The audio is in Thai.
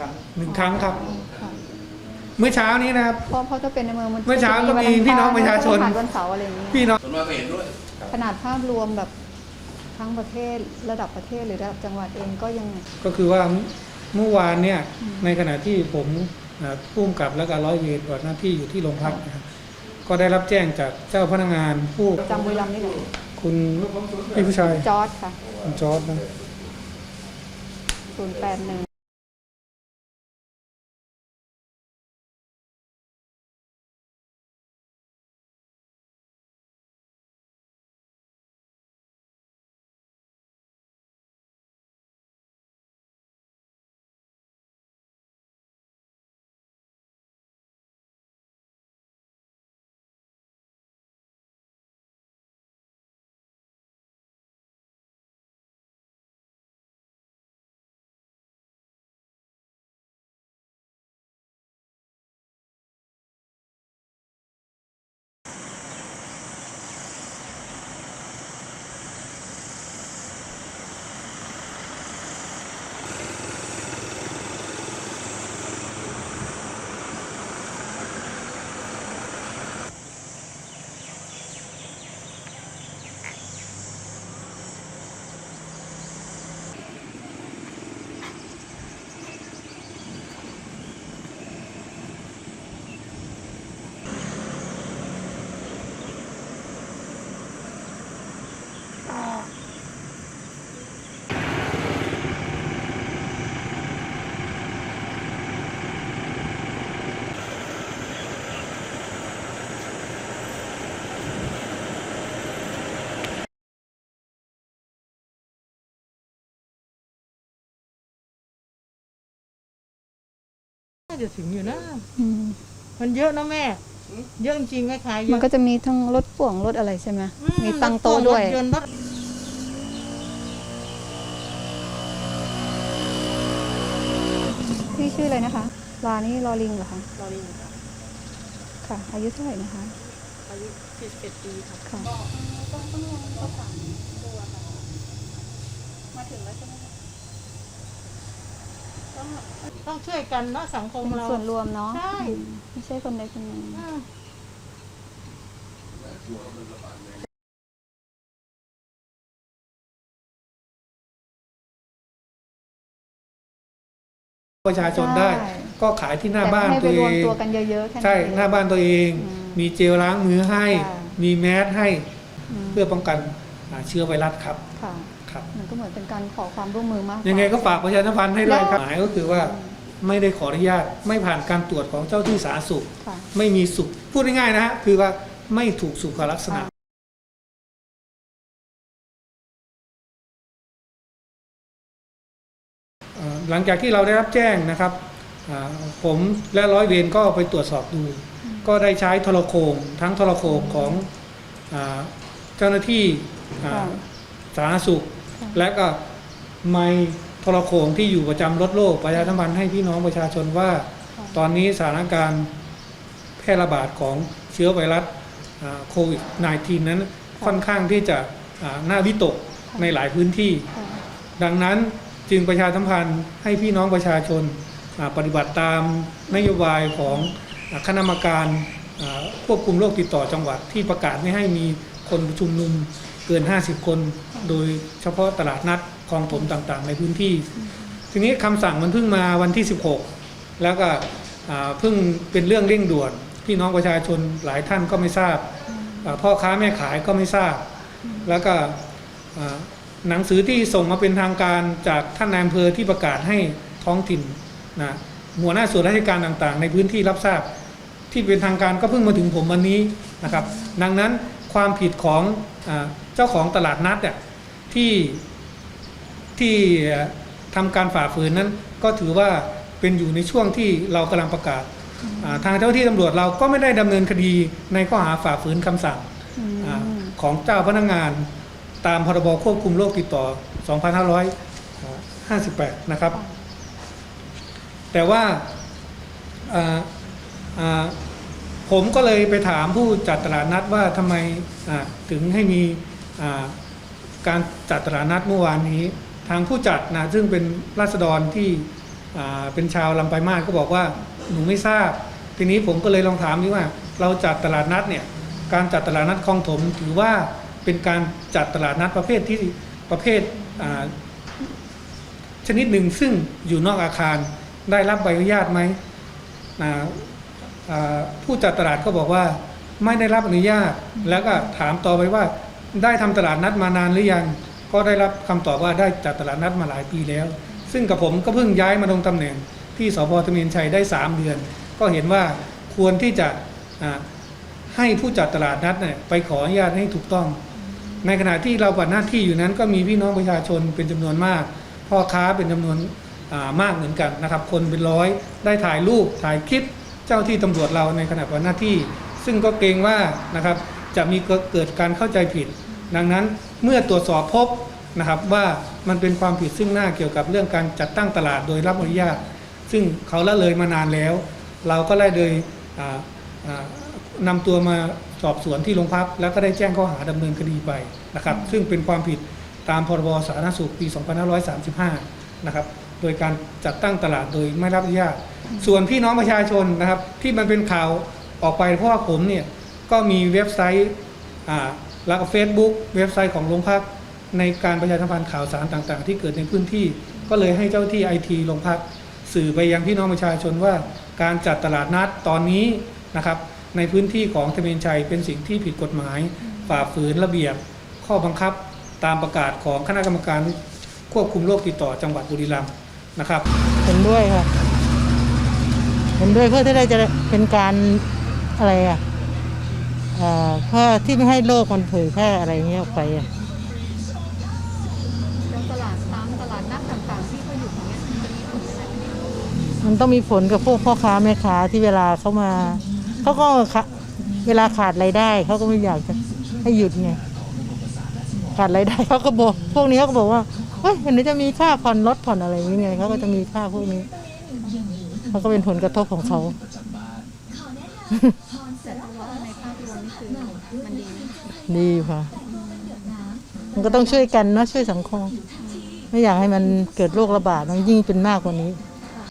ครั้งหนึ่งครั้งครับ ค่ะเมื่อเช้านี้นะครับ เพราะเพราะถ้าเป็นในเมืองมันเมื่อเช้าก็มีจพี่น้องประชาชน ผ่านวันเสาร์อะไรอย่างนี้พี่น้องส่วนมากก็เห็นด้วย ขนาดภาพรวมแบบทั้งประเทศระดับประเทศหรือระดับจังหวัดเองก็ยัง ก็คือว่าเมื่อวานเนี่ยในขณะที่ผมนะผู้กำกับและการร้อยเวรปฏิบัติหน้าที่อยู่ที่โรงพักนะครับก็ได้รับแจ้งจากเจ้าพนักงานผู้จำบุรีรัมย์นี่แหละคุณพี่ผู้ชายจอร์ดค่ะคุณจอร์ดนะ ศูนย์แปดหนึ่ง น่าจะถึงอยู่นะ อืมมันเยอะนะแม่ เยอะจริงๆแม่ขายเยมันอะก็จะมีทั้งรถพ่วงรถอะไรใช่ไหมอืมีตั้งโต๊ะด้วย รถยนต์รถพี่ชื่ออะไรนะคะลานี่ลอลิงเหรอคะลอรีค่ะค่ะ อายุเท่าไหร่นะคะ อายุ41ปีค่ะ ค่ะ ต้องช่ วยกันเนาะสังคมเป็นเรา ส่วนรวมเนาะใช่ อืมไม่ใช่คนใดคนหนึ่ง อืมประชาชนได้ก็ขายที่หน้าบ้านให้ตัไปวรเอวมงตัวกันเยอะๆแค่นั้นใช่เอง หน้าบ้านตัวเอง อืมมีเจลล้างมือให้ ค่ะ มีแมสให้อืมเพื่อป้องกันอ่าเชื้อไวรัสครับ ค่ะ ครับ มันก็เหมือนเป็นการขอความร่วมมือมากกว่ายังไงก็ฝากประชาสัมพันธ์ให้ด้วยครับได้หมายก็คือว่าไม่ได้ขออนุญาตไม่ผ่านการตรวจของเจ้าที่สาธารณสุข ค่ะ ไม่มีสุขพูดง่ายๆนะฮะคือว่าไม่ถูกสุขลักษณะเอ่อหลังจากที่เราได้รับแจ้งนะครับอ่าผมและร้อยเวรก็ไปตรวจสอบดู ก็ได้ใช้โทรโขงทั้งโทรโขงของอาเจ้าหน้าที่อ่าค่ะ สาธารณสุขค่ะ และก็ไมค์โทรโขงที่อยู่ประจำรถโลกประชาสัมพันธ์ให้พี่น้องประชาชนว่าค่ะตอนนี้สถานการณ์แพร่ระบาดของเชื้อไวรัสอ่าโควิด -19 นั้นค่อนข้างที่จะอ่าน่าวิตกในหลายพื้นที่ค่ะดังนั้นจึงประชาสัมพันธ์ให้พี่น้องประชาชนอ่าปฏิบัติตามนโยบายของอ่าคณะกรรมการอ่าควบคุมโรคติดต่อจังหวัดที่ประกาศไม่ให้มีคนชุมนุม เกิน 50 คน โดยเฉพาะตลาดนัดคลองถมต่างๆ ในพื้นที่ ทีนี้คำสั่งมันเพิ่งมาวันที่ 16 แล้วก็เพิ่งเป็นเรื่องเร่งด่วนพี่น้องประชาชนหลายท่านก็ไม่ทราบ พ่อค้าแม่ขายก็ไม่ทราบ แล้วก็หนังสือที่ส่งมาเป็นทางการจากท่านนายอำเภอที่ประกาศให้ท้องถิ่นนะหัวหน้าส่วนราชการต่างๆ ในพื้นที่รับทราบ ที่เป็นทางการก็เพิ่งมาถึงผมวันนี้นะครับ ดังนั้นความผิดของ จ้าของตลาดนัดเนี่ยที่ที่ทำการฝ่าฝืนนั้น ก็ถือว่าเป็นอยู่ในช่วงที่เรากำลังประกาศ ทางเจ้าหน้าที่ตำรวจเราก็ไม่ได้ดำเนินคดีในข้อหาฝ่าฝืนคำสั่งอของเจ้าพนักงานตามพรบควบคุมโรคติดต่อ 2558 นะครับ แต่ว่าผมก็เลยไปถามผู้จัดตลาดนัดว่าทำไมถึงให้มี การจัดตลาดนัดเมื่อวานนี้ ทางผู้จัดนะซึ่งเป็นราษฎรที่เป็นชาวลำปายมาศก็บอกว่าหนูไม่ทราบ ทีนี้ผมก็เลยลองถามนี่ว่า เราจัดตลาดนัดเนี่ยการจัดตลาดนัดคลองถมถือว่าเป็นการจัดตลาดนัดประเภทที่ประเภทชนิดหนึ่งซึ่งอยู่นอกอาคารได้รับใบอนุญาตไหมผู้จัดตลาดก็บอกว่าไม่ได้รับอนุญาตแล้วก็ถามต่อไปว่า ได้ทำตลาดนัดมานานหรือยัง ก็ได้รับคำตอบว่าได้จัดตลาดนัดมาหลายปีแล้ว ซึ่งกับผมก็เพิ่งย้ายมาลงตำแหน่ง ที่สพตมียนชัยได้ 3 เดือน ก็เห็นว่าควรที่จะให้ผู้จัดตลาดนัดเนี่ยไปขออนุญาตให้ถูกต้อง ในขณะที่เราปฏิบัติหน้าที่อยู่นั้นก็มีพี่น้องประชาชนเป็นจำนวนมาก พ่อค้าเป็นจำนวนมากเหมือนกันนะครับ คนเป็นร้อยได้ถ่ายรูปถ่ายคลิปเจ้าที่ตำรวจเราในขณะปฏิบัติหน้าที่ ซึ่งก็เกรงว่านะครับ จะมีเกิดการเข้าใจผิด ดังนั้นเมื่อตรวจสอบพบนะครับว่ามันเป็นความผิดซึ่งหน้าเกี่ยวกับเรื่องการจัดตั้งตลาดโดยรับอนุญาต ซึ่งเขาละเลยมานานแล้ว เราก็ได้เลยอ่าอ่านำตัวมาสอบสวนที่โรงพัก แล้วก็ได้แจ้งข้อหาดำเนินคดีไปนะครับ ซึ่งเป็นความผิดตามพรบสาธารณสุขปี 2535 นะครับ โดยการจัดตั้งตลาดโดยไม่รับอนุญาต ส่วนพี่น้องประชาชนนะครับที่มันเป็นข่าวออกไปเพราะว่าผมเนี่ย ก็มีเว็บไซต์แล้วก็ Facebook เว็บไซต์ของโรงพักในการประชาสัมพันธ์ข่าวสารต่างๆ ที่เกิดในพื้นที่ ก็เลยให้เจ้าที่ไอทีโรงพักสื่อไปยังพี่น้องประชาชนว่า การจัดตลาดนัดตอนนี้นะครับ ในพื้นที่ของทะเบียนชัยเป็นสิ่งที่ผิดกฎหมาย ฝ่าฝืนระเบียบ ข้อบังคับตามประกาศของคณะกรรมการควบคุมโรคติดต่อจังหวัดบุรีรัมย์นะครับเห็นด้วยค่ะเห็นด้วยเพื่อที่ได้จะเป็นการอะไรอะ เอ่อเพื่อที่ไม่ให้โลกมันเผยแพร่อะไรเงี้ยออกไปอะตลาดตามตลาดนัดต่างๆที่เขาอยู่อย่างเงี้ยมันจะมีผลอะไรไหมมันต้องมีผลกับพวกพ่อค้าแม่ค้าที่เวลาเขามาเขาก็เวลาขาดรายได้เขาก็ไม่อยากจะให้หยุดไงขาดรายได้เขาก็บอกพวกนี้เขาก็บอกว่าเฮ้ยเห็นจะมีค่าผ่อนรถผ่อนอะไรอย่างเงี้ยเขาก็จะมีค่าพวกนี้เขาก็เป็นผลกระทบของเขา แต่ว่าในภาพรวมนี่คือมันดีนะดีค่ะ มันก็ต้องช่วยกันเนาะช่วยสังคม ไม่อยากให้มันเกิดโรคระบาดมันยิ่งเป็นมากกว่านี้